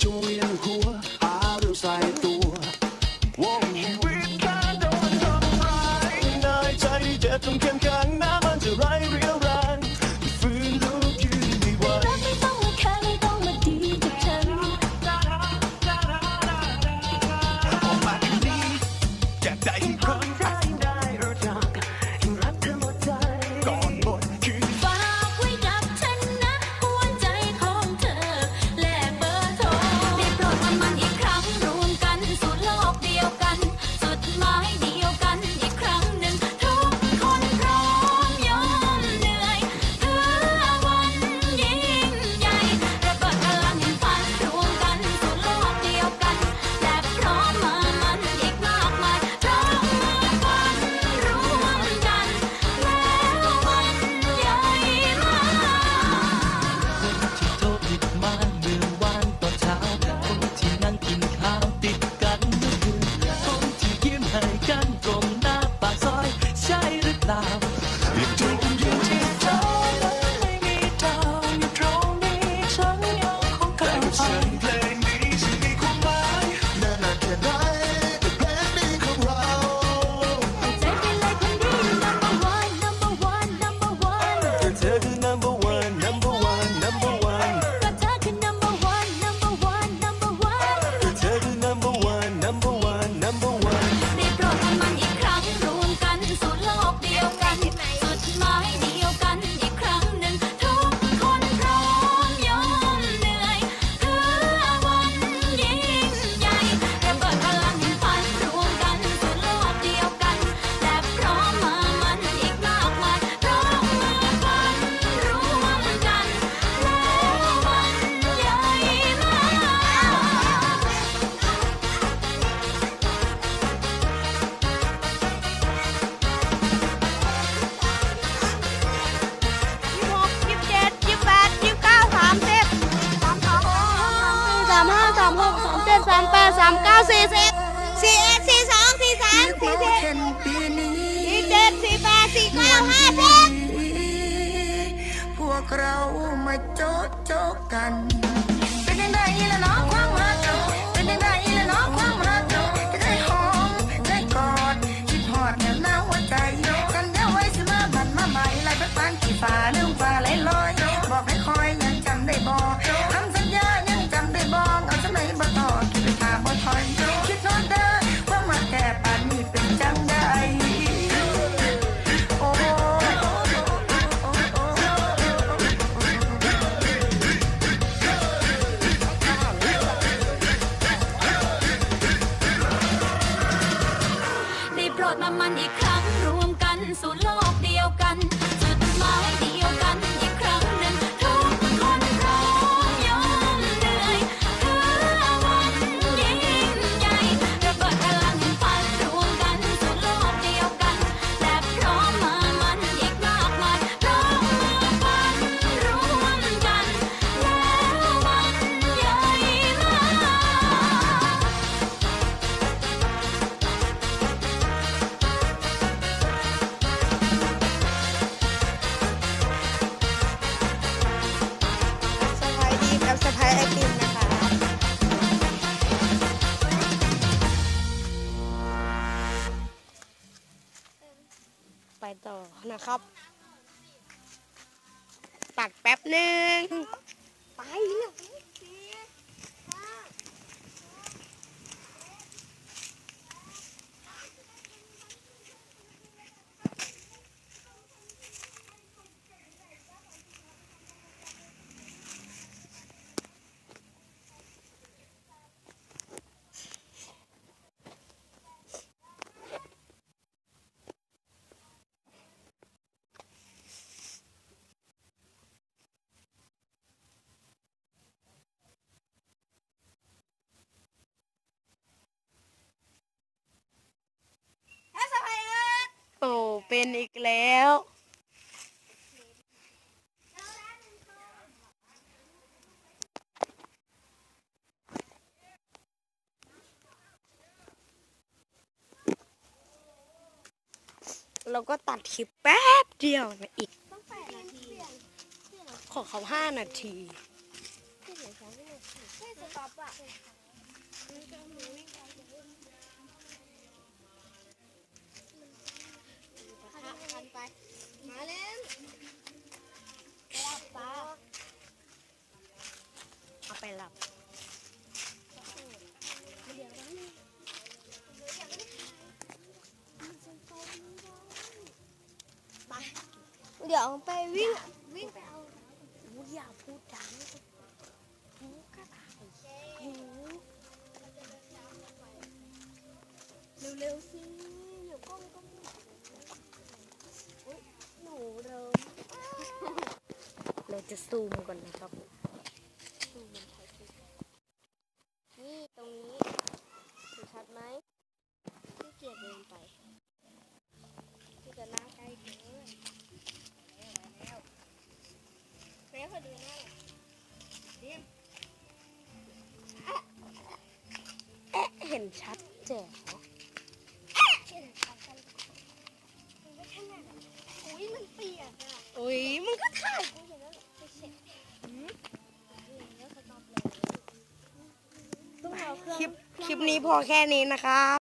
between who สามหกสามเจ็ดสามแปดสามเก้าสี่สิบสี่เอ็ดสี่สองสี่สามสี่สี่สี่เจ็ดสี่แปดสี่เก้าห้าสิบพวกเรามาโจ๊ะโจ๊ะกัน เป็นยังไงล่ะเนาะ ต่อนะครับ ตัดแป๊บหนึ่งไปเร็ นอีกแล้ว เราก็ตัดคลิปแป๊บเดียวนะอีก ของเขาห้านาทีไม่สต็อปอะ พันไป มาเล่นไปรับปาเอาไปหลับเดี๋ยวไปเดี๋ยวไปวิ่งวิ่งไปเอาอย่าพูดดังหูกระต่ายหูเร็วๆสิเดี๋ก้องก็ จะซูมก่อนนะครับนี่ตรงนี้ดูชัดไหมที่เกียจเดินไปที่จะหน้าใกล้เกินแล้วแม่ขอดูหน้าเรียมเห็นชัดแจ๋ว เห็นชัดกันมันไม่ขนาดนั้นอุ้ยมันเปียกอะ อุ้ยมึงก็ถ่าย กูเห็นแล้วไปเช็ดแล้วสต็อปเลย คลิป คลิป นี้พอแค่นี้นะครับ